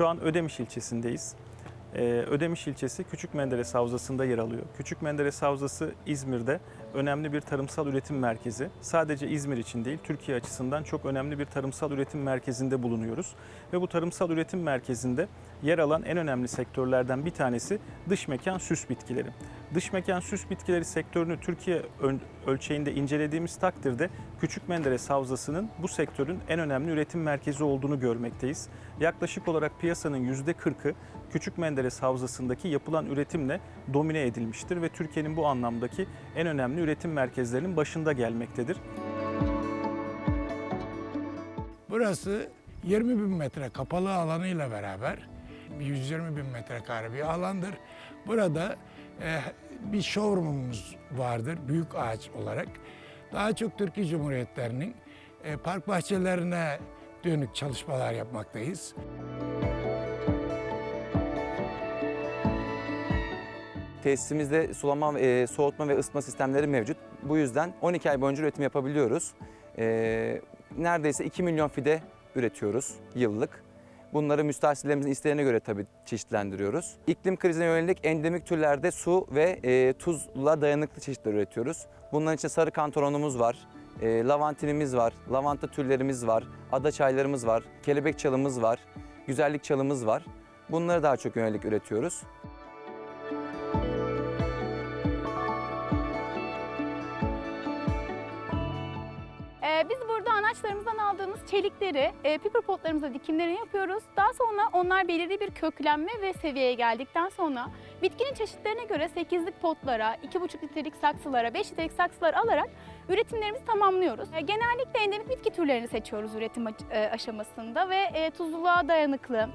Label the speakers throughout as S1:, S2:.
S1: Şu an Ödemiş ilçesindeyiz. Ee, Ödemiş ilçesi Küçük Menderes Havzası'nda yer alıyor. Küçük Menderes Havzası İzmir'de önemli bir tarımsal üretim merkezi. Sadece İzmir için değil, Türkiye açısından çok önemli bir tarımsal üretim merkezinde bulunuyoruz. Ve bu tarımsal üretim merkezinde yer alan en önemli sektörlerden bir tanesi dış mekan süs bitkileri. Dış mekan süs bitkileri sektörünü Türkiye ölçeğinde incelediğimiz takdirde Küçük Menderes Havzası'nın bu sektörün en önemli üretim merkezi olduğunu görmekteyiz. Yaklaşık olarak piyasanın %40'ı Küçük Menderes Havzası'ndaki yapılan üretimle domine edilmiştir ve Türkiye'nin bu anlamdaki en önemli üretim merkezlerinin başında gelmektedir.
S2: Burası 20 bin metre kapalı alanıyla beraber 120 bin metrekare bir alandır. Burada e, bir showroomumuz vardır büyük ağaç olarak. Daha çok Türkiye Cumhuriyetlerinin e, park bahçelerine dönük çalışmalar yapmaktayız.
S3: Tesisimizde sulama, e, soğutma ve ısıtma sistemleri mevcut. Bu yüzden 12 ay boyunca üretim yapabiliyoruz. E, neredeyse 2 milyon fide üretiyoruz yıllık. Bunları müstahsillerimizin isteğine göre tabii çeşitlendiriyoruz. İklim krizine yönelik endemik türlerde su ve e, tuzla dayanıklı çeşitler üretiyoruz. Bunların için sarı kantaronumuz var, e, lavantinimiz var, lavanta türlerimiz var, ada çaylarımız var, kelebek çalımız var, güzellik çalımız var. Bunları daha çok yönelik üretiyoruz.
S4: Anaçlarımızdan aldığımız çelikleri e, piper potlarımıza dikimlerini yapıyoruz. Daha sonra onlar belirli bir köklenme ve seviyeye geldikten sonra bitkinin çeşitlerine göre 8'lik potlara, 2,5 litrelik saksılara, 5 litrelik saksılara alarak üretimlerimizi tamamlıyoruz. E, genellikle endemik bitki türlerini seçiyoruz üretim e, aşamasında ve e, tuzluluğa dayanıklı,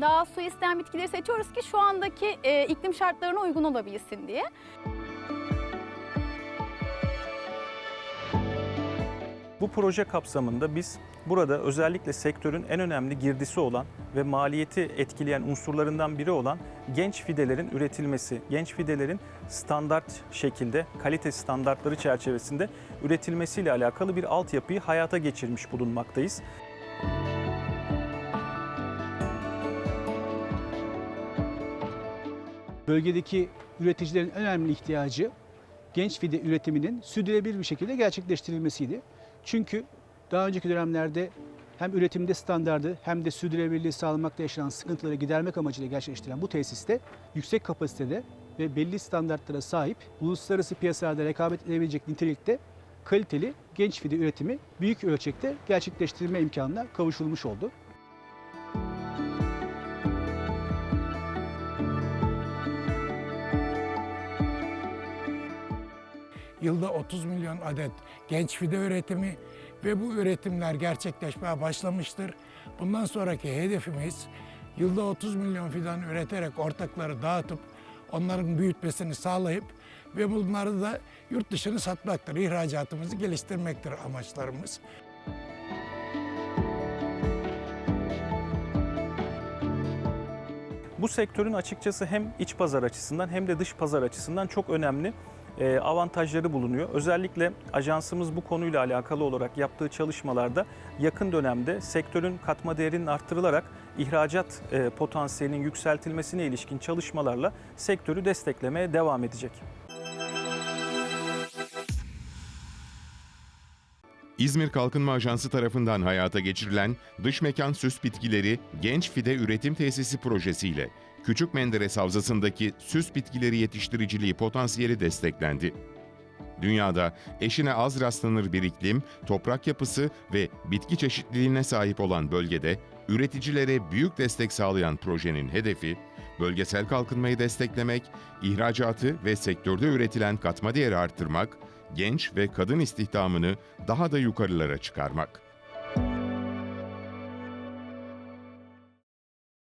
S4: daha su isteyen bitkileri seçiyoruz ki şu andaki e, iklim şartlarına uygun olabilsin diye.
S1: Bu proje kapsamında biz burada özellikle sektörün en önemli girdisi olan ve maliyeti etkileyen unsurlarından biri olan genç fidelerin üretilmesi, genç fidelerin standart şekilde kalite standartları çerçevesinde üretilmesiyle alakalı bir altyapıyı hayata geçirmiş bulunmaktayız.
S5: bölgedeki üreticilerin önemli ihtiyacı genç fide üretiminin sürdürülebilir bir şekilde gerçekleştirilmesiydi. Çünkü daha önceki dönemlerde hem üretimde standardı hem de sürdürülebilirliği sağlamakta yaşanan sıkıntıları gidermek amacıyla gerçekleştirilen bu tesiste yüksek kapasitede ve belli standartlara sahip uluslararası piyasalarda rekabet edebilecek nitelikte kaliteli genç fide üretimi büyük ölçekte gerçekleştirme imkanına kavuşulmuş oldu.
S2: Yılda 30 milyon adet genç fide üretimi ve bu üretimler gerçekleşmeye başlamıştır. Bundan sonraki hedefimiz yılda 30 milyon fidan üreterek ortakları dağıtıp onların büyütmesini sağlayıp ve bunları da yurt dışını satmaktır. İhracatımızı geliştirmektir amaçlarımız.
S1: Bu sektörün açıkçası hem iç pazar açısından hem de dış pazar açısından çok önemli avantajları bulunuyor. Özellikle ajansımız bu konuyla alakalı olarak yaptığı çalışmalarda yakın dönemde sektörün katma değerinin arttırılarak ihracat e, potansiyelinin yükseltilmesine ilişkin çalışmalarla sektörü desteklemeye devam edecek.
S6: İzmir Kalkınma Ajansı tarafından hayata geçirilen Dış Mekan Süs Bitkileri Genç Fide Üretim Tesisi projesiyle Küçük Menderes Havzası'ndaki süs bitkileri yetiştiriciliği potansiyeli desteklendi. Dünyada eşine az rastlanır bir iklim, toprak yapısı ve bitki çeşitliliğine sahip olan bölgede üreticilere büyük destek sağlayan projenin hedefi, bölgesel kalkınmayı desteklemek, ihracatı ve sektörde üretilen katma değeri arttırmak, genç ve kadın istihdamını daha da yukarılara çıkarmak.